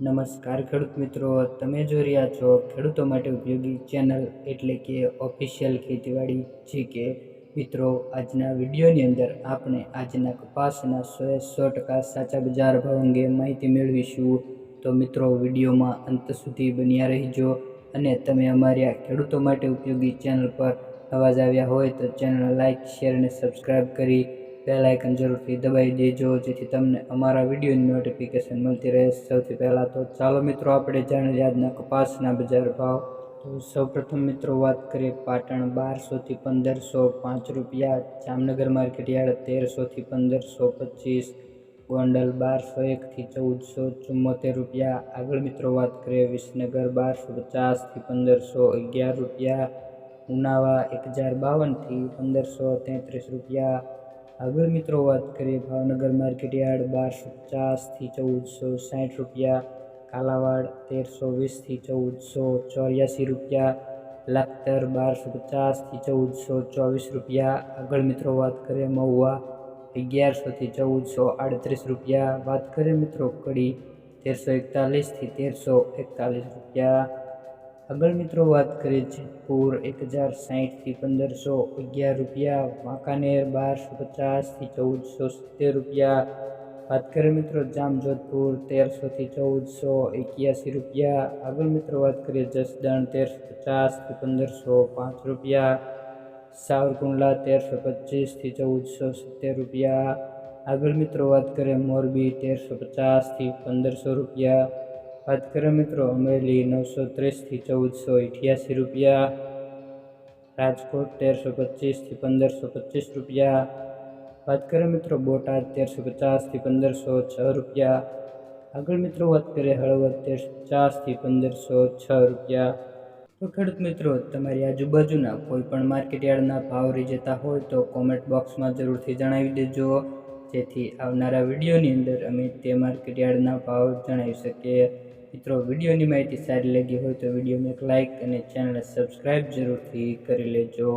નમસ્કાર ખેડૂત મિત્રો, તમે જોઈ રહ્યા છો ખેડૂતો માટે ઉપયોગી ચેનલ એટલે કે ઓફિશિયલ ખેતીવાડી છે કે મિત્રો, આજના વિડીયોની અંદર આપણે આજના કપાસના સો સો ટકા સાચા બજાર ભાવ અંગે માહિતી મેળવીશું. તો મિત્રો, વિડીયોમાં અંત સુધી બન્યા રહીજો અને તમે અમારી આ ખેડૂતો માટે ઉપયોગી ચેનલ પર નવા જ આવ્યા હોય તો ચેનલ લાઇક શેર અને સબસ્ક્રાઈબ કરી બેલ આઇકન જરૂરથી દબાવી દેજો, જેથી તમને અમારા વિડીયોની નોટિફિકેશન મળતી રહે. સૌથી પહેલાં તો ચાલો મિત્રો, આપણે જાણીએ આજના કપાસના બજાર ભાવ. તો સૌપ્રથમ મિત્રો, વાત કરીએ પાટણ બારસોથી પંદરસો પાંચ રૂપિયા, જામનગર માર્કેટ યાર્ડ તેરસોથી પંદરસો પચીસ, ગોંડલ બારસો એકથી ચૌદસો ચુમ્મોતેર રૂપિયા. આગળ મિત્રો, વાત કરીએ વિસનગર બારસો પચાસથી પંદરસો અગિયાર રૂપિયા, ઉનાવા એક હજાર બાવનથી પંદરસો તેત્રીસ રૂપિયા આગળ મિત્રો વાત કરીએ ભાવનગર માર્કેટ યાર્ડ બારસો પચાસથી ચૌદસો સાઠ રૂપિયા, કાલાવાડ તેરસો વીસથી ચૌદસો ચોર્યાસી રૂપિયા, લાખતર બારસો પચાસથી ચૌદસો ચોવીસ રૂપિયા. આગળ મિત્રો વાત કરીએ મહુવા અગિયારસોથી ચૌદસો આડત્રીસ રૂપિયા. વાત કરીએ મિત્રો કડી તેરસો એકતાલીસથી તેરસો એકતાલીસ રૂપિયા. આગળ મિત્રો વાત કરીએ જેતપુર એક હજાર સાહીઠથી પંદરસો અગિયાર રૂપિયા, વાંકાનેર બારસો પચાસથી ચૌદસો સિત્તેર રૂપિયા. વાત કરીએ મિત્રો જામજોધપુર તેરસોથી ચૌદસો એક્યાસી રૂપિયા. આગળ મિત્રો વાત કરીએ જસદણ તેરસો પચાસથી પંદરસો પાંચ રૂપિયા. સાવરકુંડલા તેરસો પચીસથી ચૌદસો સિત્તેર રૂપિયા. આગળ મિત્રો વાત કરીએ મોરબી તેરસો પચાસથી પંદરસો રૂપિયા. વાત કરો મિત્રો અમરેલી નવસો ત્રીસથી ચૌદસો અઠ્યાસી રૂપિયા, રાજકોટ તેરસો પચીસથી પંદરસો પચીસ રૂપિયા. વાત કરીએ મિત્રો, બોટાદ તેરસો પચાસથી પંદરસો છ રૂપિયા. આગળ મિત્રો વાત કરીએ હળવદ તેરસો પચાસથી પંદરસો છ રૂપિયા. તો ખેડૂત મિત્રો, તમારી આજુબાજુના કોઈ પણ માર્કેટયાર્ડના ભાવ રહી જતા હોય તો કોમેન્ટ બોક્સમાં જરૂરથી જણાવી દેજો. જેથી આવનારા વિડીયોની અંદર અમે તે માર્કેટયાર્ડના ભાવ જણાવી શકીએ. મિત્રો, વિડીયોની માહિતી સારી લાગી હોય તો વિડીયોને એક લાઇક અને ચેનલને સબસ્ક્રાઈબ જરૂરથી કરી લેજો.